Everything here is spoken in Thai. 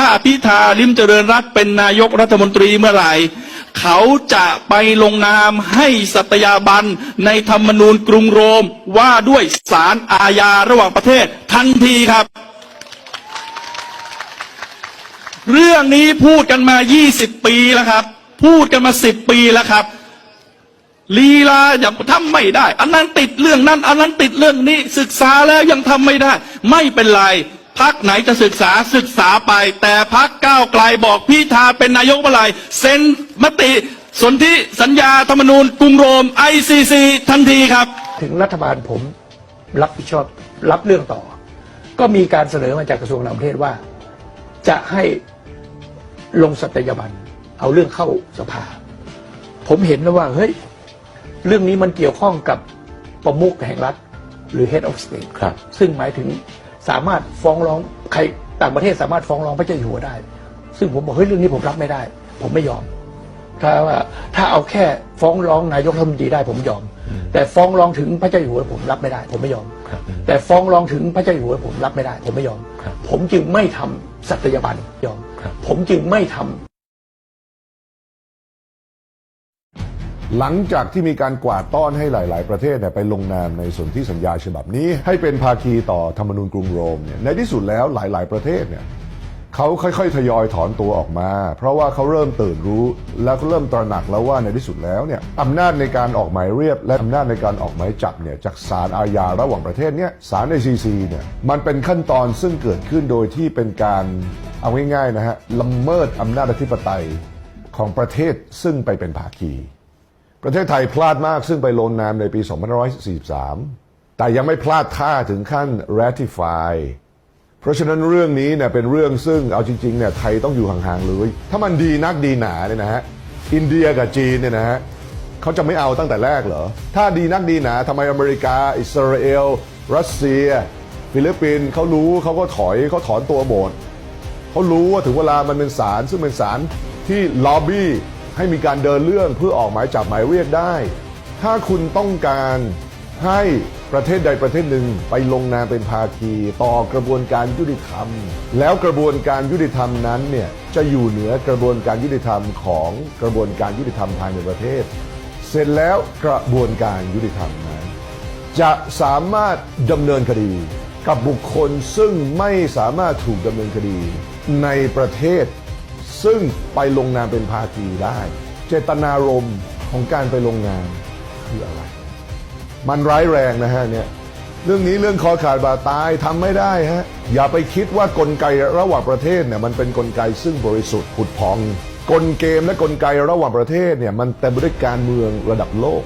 ถ้าพิธาลิมเจริญรัตเป็นนายกรัฐมนตรีเมื่อไหร่ เขาจะไปลงนามให้สัตยาบันในธรรมนูญกรุงโรมว่าด้วยศาลอาญาระหว่างประเทศทันทีครับ เรื่องนี้พูดกันมา 20 ปีแล้วครับ พูดกันมา 10 ปีแล้วครับลีลาอย่างทำไม่ได้ อันนั้นติดเรื่องนั้น อันนั้นติดเรื่องนี้ศึกษาแล้วยังทำไม่ได้ ไม่เป็นไร พักไหนจะศึกษาศึกษาไป แต่พักก้าวไกลบอกพิธาเป็นนายกเมื่อไหร่เซ็นมติสนธิสัญญาธรรมนูญกรุงโรม ICC ทันทีครับ ถึงรัฐบาลผมรับผิดชอบรับเรื่องต่อ ก็มีการเสนอมาจากกระทรวงต่างประเทศว่า จะให้ลงสัตยาบันเอาเรื่องเข้าสภา ผมเห็นแล้วว่าเฮ้ยเรื่องนี้มันเกี่ยวข้องกับประมุขแห่งรัฐ หรือ head of state ครับ ซึ่งหมายถึง สามารถฟ้องร้องใครต่างประเทศสามารถฟ้องร้องพระเจ้าอยู่หัวได้ ซึ่งผมบอกเฮ้ยเรื่องนี้ผมรับไม่ได้ ผมไม่ยอม ถ้าว่าถ้าเอาแค่ฟ้องร้องนายกรัฐมนตรีได้ผมยอม แต่ฟ้องร้องถึงพระเจ้าอยู่หัวผมรับไม่ได้ ผมไม่ยอมครับแต่ฟ้องร้องถึงพระเจ้าอยู่หัวผมรับไม่ได้ ผมไม่ยอมครับผมจึงไม่ทำสัตยาบันยอมครับผมจึงไม่ทำ หลังจากที่มีการกวาดต้อนให้หลาย ๆ ประเทศเนี่ยไปลงนามในสนธิสัญญาฉบับนี้ ให้เป็นภาคีต่อธรรมนูญกรุงโรมเนี่ยในที่สุดแล้วหลาย ๆ ประเทศเนี่ยเขาค่อย ๆ ทยอยถอนตัวออกมา เพราะว่าเขาเริ่มตื่นรู้ แล้วก็เริ่มตระหนักแล้วว่าในที่สุดแล้วเนี่ยอำนาจในการออกหมายเรียกและอำนาจในการออกหมายจับเนี่ยจากศาลอาญาระหว่างประเทศเนี่ยศาล ICC เนี่ยมันเป็นขั้นตอนซึ่งเกิดขึ้นโดยที่เป็นการเอาง่ายๆนะฮะละเมิดอำนาจอธิปไตยของประเทศซึ่งไปเป็นภาคี ประเทศไทยพลาดมากซึ่งไปลงนามในปี 2543 แต่ยังไม่พลาดท่าถึงขั้น ratify เพราะฉะนั้นเรื่องนี้เนี่ยเป็นเรื่องซึ่งเอาจริงๆเนี่ยไทยต้องอยู่ห่างๆเลย ถ้ามันดีนักดีหนาเนี่ยนะฮะ อินเดียกับจีนเนี่ยนะฮะเขาจะไม่เอาตั้งแต่แรกเหรอ ถ้าดีนักดีหนาทำไมอเมริกา อิสราเอล รัสเซีย ฟิลิปปินส์เขารู้เขาก็ถอยเขาถอนตัวหมดเขารู้ว่าถึงเวลามันเป็นศาลซึ่งเป็นศาลที่ล็อบบี้ ให้มีการเดินเรื่องเพื่อออกหมายจับหมายเรียกได้ ถ้าคุณต้องการให้ประเทศใดประเทศหนึ่งไปลงนามเป็นภาคี ต่อกระบวนการยุติธรรม แล้วกระบวนการยุติธรรมนั้นเนี่ยจะอยู่เหนือกระบวนการยุติธรรมของกระบวนการยุติธรรมภายในประเทศ เสร็จแล้วกระบวนการยุติธรรมนั้น จะสามารถดำเนินคดีกับบุคคลซึ่งไม่สามารถถูกดำเนินคดีในประเทศ ซึ่งไปลงนามเป็นภาคีได้ เจตนารมณ์ของการไปลงนามคืออะไร มันร้ายแรงนะฮะเนี่ยเรื่องนี้เรื่องคอขาดบาดตายทำไม่ได้ฮะอย่าไปคิดว่ากลไกระหว่างประเทศเนี่ยมันเป็นกลไกซึ่งบริสุทธิ์ผุดพอง กลเกมและกลไกระหว่างประเทศเนี่ยมันเต็มไปด้วยการเมืองระดับโลก